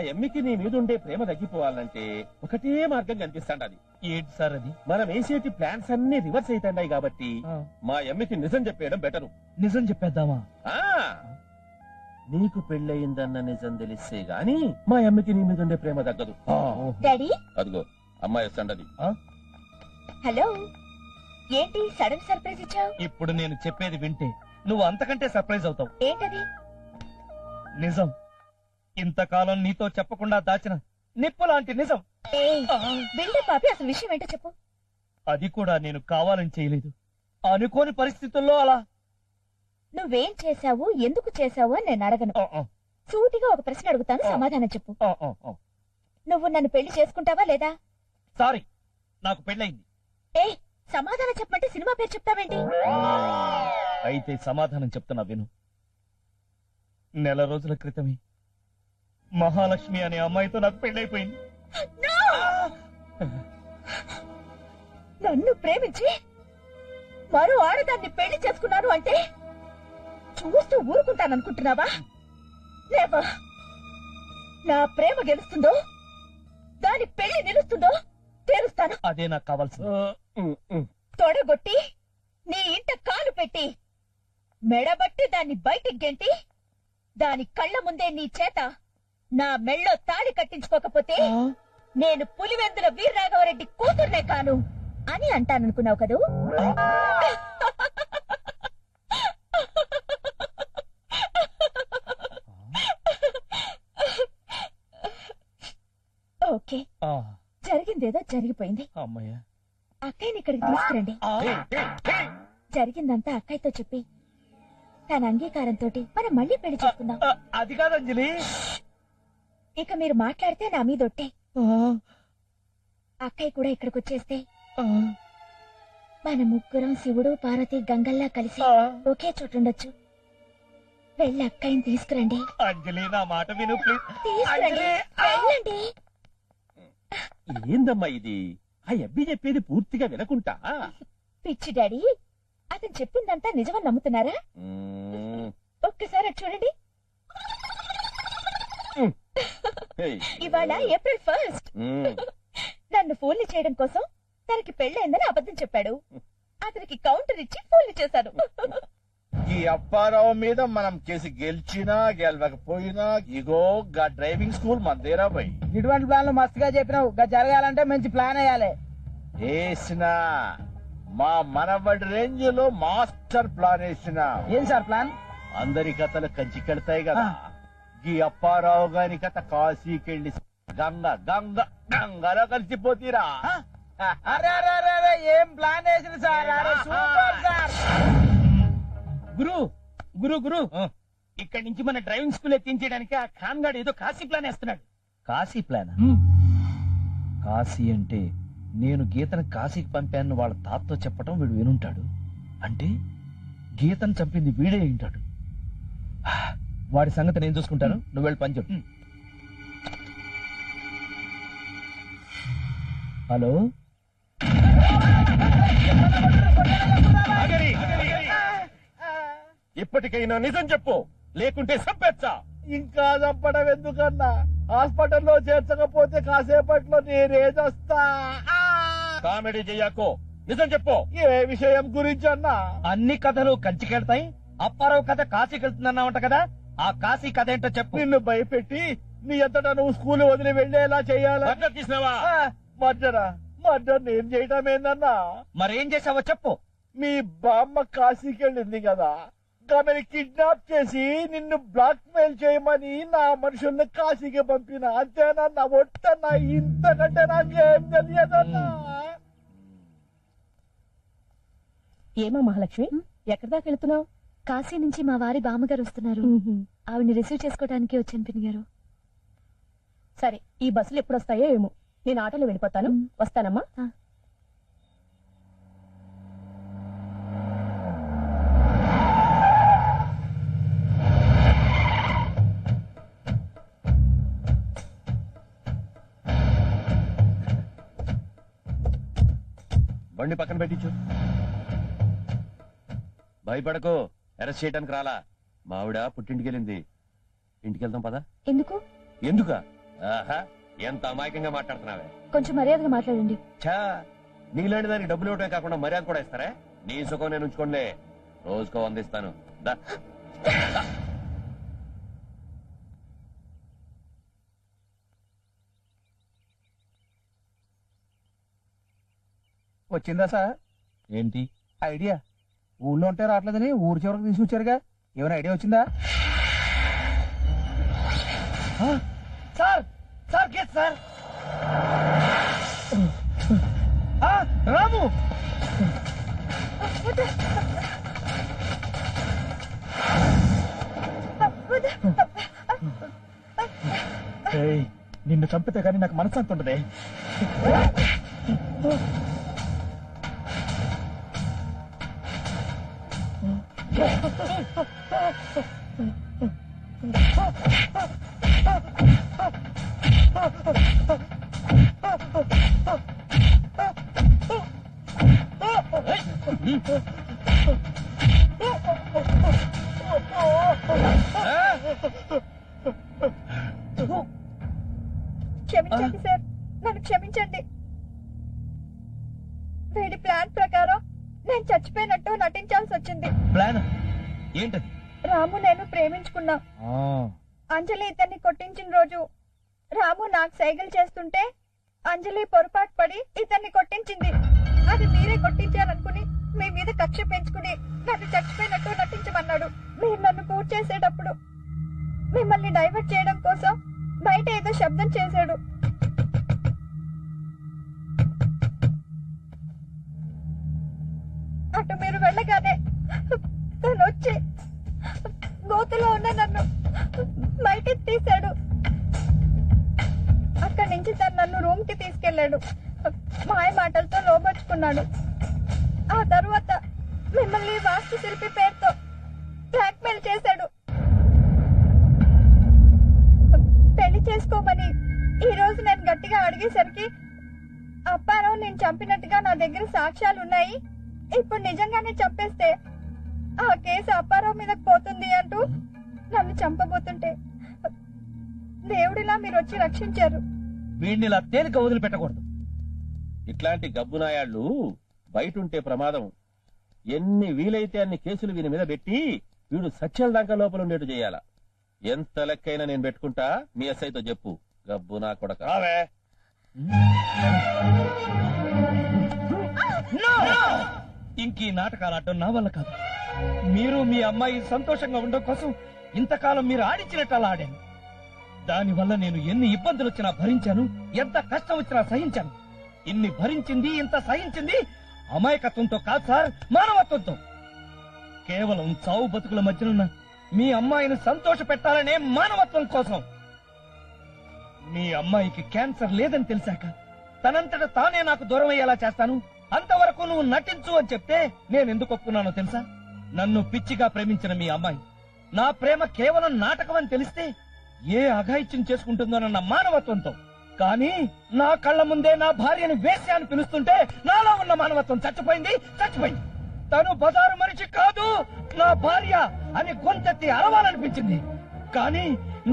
ఎమ్మికి నీ మీద ఉండే ప్రేమ తగ్గిపోవాలంటే ఒకటే మార్గం కనిపిస్తాండది. ఏంటి సార్ అది? మనం వేసేటి ప్లాన్స్ అన్ని రివర్స్ అవుతాయి కాబట్టి మా ఎమ్మికి నిజం చెప్పేయడం బెటరు నిజం చెప్పేద్దామా? ఆ. నీకు పెళ్ళయిందన్న నిజం తెలిస్తే గాని మా అమ్మకి నీ మీద ఉండే ప్రేమ తగ్గదు. డాడీ? అదిగో అమ్మాయి వస్తాండది. హలో? ఏంటి సడన్ సర్ప్రైజ్ ఇచ్చావు? ఇప్పుడు నేను చెప్పేది వింటే నువ్వు అంతకంటే సర్ప్రైజ్ అవుతావు. ఏంటది? నిజం. ఇంతకాలం నీతో చెప్పకుండా దాచిన నిప్పు లాంటి నిజం. పాపి అసలు విషయం ఏంటో చెప్పు. అది కూడా నేను కావాలని చేయలేదు. అనుకోని పరిస్థితుల్లో అలా. నువ్వేం చేశావు ఎందుకు చేశావు అని నేను అడగను. సూటిగా ఒక ప్రశ్న అడుగుతాను సమాధానం చెప్పు. నువ్వు నన్ను పెళ్ళి చేసుకుంటావా లేదా? సారీ నాకు పెళ్ళయింది. ఏయ్ సమాధానం చెప్పమంటే సినిమా పేరు చెప్తావేంటి? అయితే సమాధానం చెప్తున్నా విను. నెల రోజుల క్రితమే మహాలక్ష్మి అనే అమ్మాయితో నాకు పెళ్ళైపోయింది. నన్ను ప్రేమించి మరో ఆడదాన్ని పెళ్ళి చేసుకున్నాను అంటే చూస్తూ ఊరుకుంటాననుకుంటున్నావా? లేవా? నా ప్రేమ గెలుస్తుందో దాని పెళ్ళి నిలుస్తుందో తేలుస్తాను అదే నాకు ఉమ్. తొడగొట్టి నీ ఇంట కాలు పెట్టి మెడబట్టి దాన్ని బయటికి గెంటి దాని కళ్ళ ముందే నీ చేత నా మెళ్ళో తాళి కట్టించుకోకపోతే నేను పులివెందుల వీరరాఘవరెడ్డి కూతుర్నే కాను అని అంటాననుకున్నావు కదూ? ఓకే. జరిగిందేదో జరిగిపోయింది. అమ్మయ్య. అక్కయ్యని ఇక్కడికి తీసుకురండి. జరిగిందంతా అక్కయ్యతో చెప్పి తన అంగీకారంతో మనం మళ్ళీ పెళ్ళి చేసుకుందాం. అది కాదు అంజలి. ఇక మీరు మాట్లాడితే నా మీద ఒట్టే. ఆ, అక్కయ్య కూడా ఇక్కడికి వచ్చేస్తే ఆ, మన ముగ్గురం శివుడు పార్వతి గంగల్లా కలిసి. ఒకే చోట ఉండొచ్చు. వెళ్ళి అక్కయ్యని తీసుకురండి. అంజలి నా మాట విను వెళ్ళండి. ఏందమ్మా ఇది? ఆ అబ్బి చెప్పేది పూర్తిగా వినకుంటా? పిచ్చి డాడీ అతను చెప్పిందంతా నిజమని నమ్ముతున్నారా? ఒక్కసారి చూడండి. ఇవాళ ఏప్రిల్ ఫస్ట్. నన్ను ఫోన్లు చేయడం కోసం తనకి పెళ్ళైందని అబద్ధం చెప్పాడు. అతనికి కౌంటర్ ఇచ్చి ఫోన్లు చేశాను. ఈ అప్పారావు మీద మనం కేసు గెలిచినా గెలవకపోయినా ఇగో గా డ్రైవింగ్ స్కూల్ మందేరా పోయి ఇటువంటి ప్లాన్లు మస్తుగా చెప్పినావు. ఇంకా జరగాలంటే మంచి ప్లాన్ వేయాలి. వేసిన మా మనబడి రేంజ్లో మాస్టర్ ప్లాన్ వేసిన. ఏం సార్ ప్లాన్? అందరి కథలు కంచికెడతాయి కదా. ఈ అప్పారావు గాని కథ కాశీకెళ్ళి గంగ గంగ గంగలో కలిసిపోతీరా. అరే అరే అరే అరే ఏం ప్లాన్ వేసిన సార్? అరే సూపర్ సార్. గురు గురు గురు. ఇక్కడి నుంచి మన డ్రైవింగ్ స్కూల్ ఎత్తించడానికి ఆ ఖాన్ గాడు ఏదో కాశీ ప్లాన్ వేస్తున్నాడు. కాశీ ప్లాన్? కాశీ అంటే నేను గీతను కాశీకి పంపాను వాళ్ళ తాతతో చెప్పటం వీడు వినుంటాడు. అంటే గీతను చంపింది వీడే ఉంటాడు వాడి సంగతి నేను చూసుకుంటాను. నువ్వు వెళ్ళి పని చెప్పు హలో? ఇప్పటికైనా నిజం చెప్పు. లేకుంటే సంపెచ్చా ఇంకా చంపడం ఎందుకన్నా? హాస్పిటల్లో చేర్చకపోతే కాసేపట్లో నేనేదొస్తా కామెడీ చెయ్యాకో. నిజం చెప్పు. ఏ విషయం గురించి అన్నా? అన్ని కథలు కంచికెళ్తాయి అప్పారావు కథ కాశీకి వెళ్తుందన్నావంట కదా? ఆ కాశీ కథ ఏంటో చెప్పు. నిన్ను భయపెట్టి నీ అంతటా నువ్వు స్కూల్ వదిలి వెళ్ళేలా చేయాలా? మద్దతు తీసినావా? మర్డరా మర్డర్ నేను చేయటం ఏందన్నా మరేం చేసావో చెప్పు. మీ బామ్మ కాశీకి వెళ్ళింది కదా. ఆమెను కిడ్నాప్ చేసి నిన్ను బ్లాక్ మెయిల్ చేయమని నా మనుషుల్ని కాశీకి పంపిన అంతేనన్నా? ఒట్టన్నా ఇంతకంటే నాకేం తెలియదన్నా? ఏమో మహాలక్ష్మి? ఎక్కడి దాకా వెళ్తున్నావు? కాశీ నుంచి మా వారి బామ్మగారు వస్తున్నారు. ఆవిడ్ని రిసీవ్ చేసుకోవడానికి వచ్చాను పిన్ని గారు. సరే ఈ బస్సులు ఎప్పుడు వస్తాయో ఏమో. నేను ఆటోలో వెళ్ళిపోతాను. వస్తానమ్మా. బండి పక్కన పెట్టించు. భయపడకు. అరెస్ట్ చేయడానికి రాలా? మావిడ పుట్టింటికి వెళ్ళింది ఇంటికి వెళ్దాం పదా. ఎందుకు? ఎందుక? ఆహా ఎంత అమాయకంగా మాట్లాడుతున్నావే. కొంచెం మర్యాదగా మాట్లాడండి. ఛా నీలాంటి దానికి డబ్బులు ఇవ్వటమే కాకుండా మర్యాద కూడా ఇస్తారా? నీ సుఖం నేను ఉంచుకోండి రోజుకో వందిస్తాను. దా. వచ్చిందా సార్? ఏంటి? ఐడియా. ఊళ్ళో ఉంటే రావట్లేదని ఊరు చివరికి తీసుకొచ్చారుగా ఏమైనా ఐడియా వచ్చిందా? Sir sir get sir. ఆ, రాము. ఏయ్, నిన్ను చంపితే కానీ నాకు మనశ్శాంతి ఉండదే. క్షమించండి సార్. నన్ను క్షమించండి. వీడి ప్లాన్ ప్రకారం నేను చచ్చిపోయినట్టు నటించాల్సి వచ్చింది. ప్లాన్? ఏంటది? రాము నేను ప్రేమించుకున్నా. అంజలి ఇతన్ని కొట్టించిన రోజు రాము నాకు సైకిల్ చేస్తుంటే అంజలి పొరపాటు పడి ఇతన్ని కొట్టించింది. అది మీరే కొట్టించారనుకుని మీ మీద కక్ష పెంచుకుని నన్ను చచ్చిపోయినట్టు నటించమన్నాడు. మీరు నన్ను పూర్తి చేసేటప్పుడు మిమ్మల్ని డైవర్ట్ చేయడం కోసం బయట ఏదో శబ్దం చేశాడు. వెళ్ళగానే తను వచ్చి గోతులో ఉన్న నన్ను బయటికి తీశాడు. అక్కడి నుంచి తను నన్ను రూమ్కి తీసుకెళ్ళాడు మాయ మాటలతో లోపరుచుకున్నాడు ఆ తర్వాత మిమ్మల్ని వాస్తు శిల్పి పేరుతో బ్లాక్మెయిల్ చేశాడు. పెళ్ళి చేసుకోమని ఈ రోజు నేను గట్టిగా అడిగేసరికి అప్పారావు నేను చంపినట్టుగా నా దగ్గర సాక్ష్యాలు ఉన్నాయి ఇప్పుడు నిజంగానే చంపేస్తే ఆ కేసు అప్పారావు మీదకి పోతుంది అంటూ నన్ను చంపబోతుంటే దేవుడిలా మీరు వచ్చి రక్షించారు. వీడిని ఇలా తేలిక వదిలిపెట్టకూడదు. ఇట్లాంటి గబ్బునాయాళ్ళు బయట ఉంటే ప్రమాదం. ఎన్ని వీలైతే అన్ని కేసులు వీని మీద పెట్టి వీడు సత్యాల దాకా లోపల ఉండేట్టు చేయాల? ఎంత లెక్కైనా నేను పెట్టుకుంటా మీ ఎస్ఐతో చెప్పు. గబ్బు నా కొడక ఇంక ఈ నాటకాలు ఆడటం నా వల్ల కాదు. మీరు మీ అమ్మాయి సంతోషంగా ఉండడం కోసం ఇంతకాలం మీరు ఆడించినట్టు అలా ఆడాను దానివల్ల నేను ఎన్ని ఇబ్బందులు వచ్చినా భరించాను ఎంత కష్టం వచ్చినా సహించాను. ఇన్ని భరించింది ఇంత సహించింది అమాయకత్వంతో కాదు సార్ మానవత్వంతో. కేవలం చావు బతుకుల మధ్యనున్న మీ అమ్మాయిని సంతోష పెట్టాలనే మానవత్వం కోసం. మీ అమ్మాయికి క్యాన్సర్ లేదని తెలిసాక తనంతట తానే నాకు దూరం అయ్యేలా చేస్తాను. అంతవరకు నువ్వు నటించు అని చెప్తే నేను ఎందుకు ఒప్పుకున్నానో తెలుసా? నన్ను పిచ్చిగా ప్రేమించిన మీ అమ్మాయి. నా ప్రేమ కేవలం నాటకం అని తెలిస్తే ఏ అఘాయిత్యం చేసుకుంటుందోనన్న మానవత్వంతో. కానీ నా కళ్ళ ముందే నా భార్యను వేశ్య అని పిలుస్తుంటే నాలో ఉన్న మానవత్వం చచ్చిపోయింది చచ్చిపోయింది. తను బజారు మనిషి కాదు నా భార్య అని గొంతెత్తి అరవాలనిపించింది. కానీ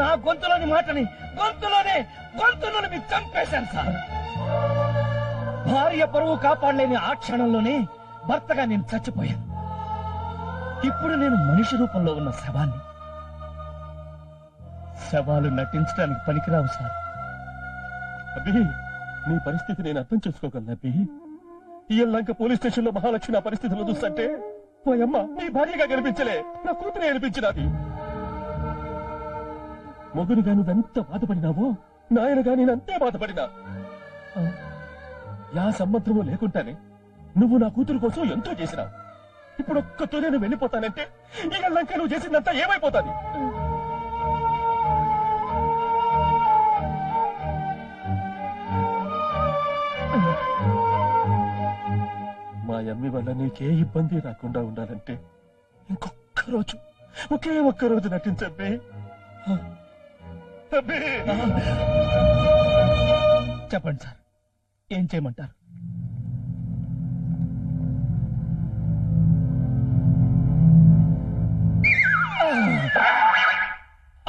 నా గొంతులోని మాటని గొంతులోనే గొంతులోని చంపేశాను సార్. భార్య పరువు కాపాడలేని ఆ క్షణంలోనే భర్తగా నేను చచ్చిపోయాను. ఇప్పుడు నేను మనిషి రూపంలో ఉన్న శవాన్ని శవాలు నటించడానికి పనికిరావు సార్. అబ్బి నీ పరిస్థితి నేను అర్థం చేసుకోగలను అబ్బి. ఈ లంక పోలీస్ స్టేషన్లో మహాలక్ష్మి నా పరిస్థితిలో చూస్తుంటే పోయమ్మ నీ భార్యగా కనిపించలే నా కూతురే అనిపించినది. మొగునిగా నువ్వెంత బాధపడినావో నాయనగా నేనంతే బాధపడినా. యా సంబంధము లేకుండానే నువ్వు నా కూతురు కోసం ఎంతో చేసినావు. ఇప్పుడు ఒక్కతో నేను వెళ్ళిపోతానంటే ఇక లంక నువ్వు చేసిందంతా ఏమైపోతాది? మా అమ్మి వల్ల నీకే ఇబ్బంది రాకుండా ఉండాలంటే ఇంకొక్క రోజు ఒకే ఒక్క రోజు నటించబ్బే. చెప్పండి సార్. ఏం చేయమంటారు?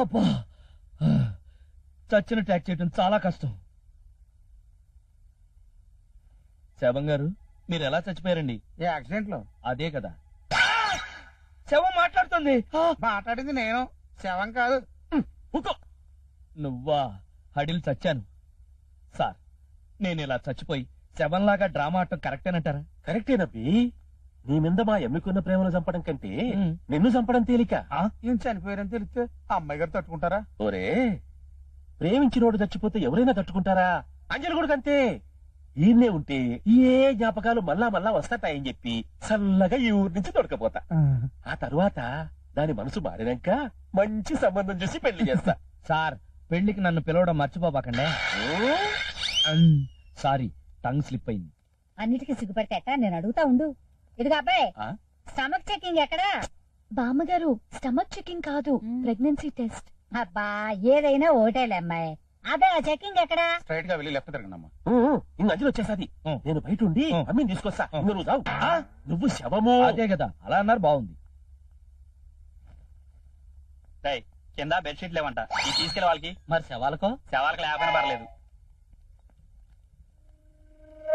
అబ్బా! చచ్చిన ట్యాక్ చేయడం చాలా కష్టం. శవం గారు మీరు ఎలా చచ్చిపోయారండి? ఏ యాక్సిడెంట్లో అదే కదా. శవం మాట్లాడుతుంది. ఆ, మాట్లాడింది నేను. శవం కాదు. ఊకో. నువ్వా? హడిల్ చచ్చాను. సార్ నేను ఇలా చచ్చిపోయి శవంలాగా డ్రామా ఆడటం కరెక్టేనంటారా కరెక్టేనబ్బి నీ మీద మా ఎమ్మికున్న ప్రేమను చంపడం కంటే. నిన్ను చంపడం తేలిక. ఈయన చనిపోయారని తెలిస్తే ఆ అమ్మాయి గారు తట్టుకుంటారా? ఓరే ప్రేమించినోడు చచ్చిపోతే ఎవరైనా తట్టుకుంటారా? అంజలి కూడా అంతే. ఈయన్నే ఉంటే ఏ జ్ఞాపకాలు మళ్ళా మళ్ళా వస్తాయని చెప్పి చల్లగా ఈ ఊరి నుంచి తొడకపోతా. ఆ. తరువాత దాని మనసు మారినాక మంచి సంబంధం చూసి పెళ్ళి చేస్తా. సార్ పెళ్ళికి నన్ను పిలవడం మర్చిపోబాకండి. సారీ టంగ్ స్లిప్ అయింది. అన్నిటికీ సిగ్గుపడితే ఎట్టా? నేను అడుగుతా ఉండు. ఇదిగా అబ్బాయి ఆ? స్టమక్ చెకింగ్ ఎక్కడా? బామ్మగారు స్టమక్ చెకింగ్ కాదు. Pregnancy test. అబ్బా ఏదైనా ఓటేలే అమ్మాయి. అదే ఆ చెకింగ్ ఎక్కడా? స్ట్రైట్గా వెళ్ళి లెఫ్ట్ తిరగనమ్మా. ఇంక అంజలి వచ్చేసాది. నేను బయట ఉండి ఊ. అమ్మిని తీసుకొస్తా. ఇంక నువ్వు రావు ఆ? నువ్వు శవము. అదే కదా అలా అన్నారు బాగుంది. కింద బెడ్షీట్ లేవంట. ఈ తీసుకెళ్ళి వాళ్ళకి. మరి శవాలకో? శవాలకు లేకపోయినా పర్లేదు.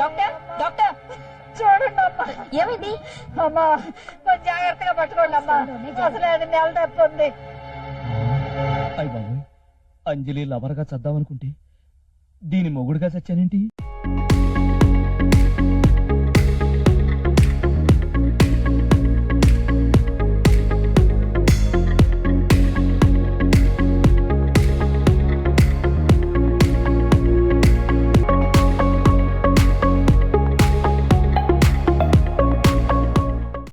Doctor doctor. చూడండి అమ్మా. ఏమైంది? అమ్మా కొంచెం జాగ్రత్తగా పట్టుకోండి అమ్మా. అసలు అది నెల తప్పుంది అయ్య బాబోయ్ అంజలి లవర్గా చద్దామనుకుంటే దీని మొగుడుగా చచ్చానేంటి?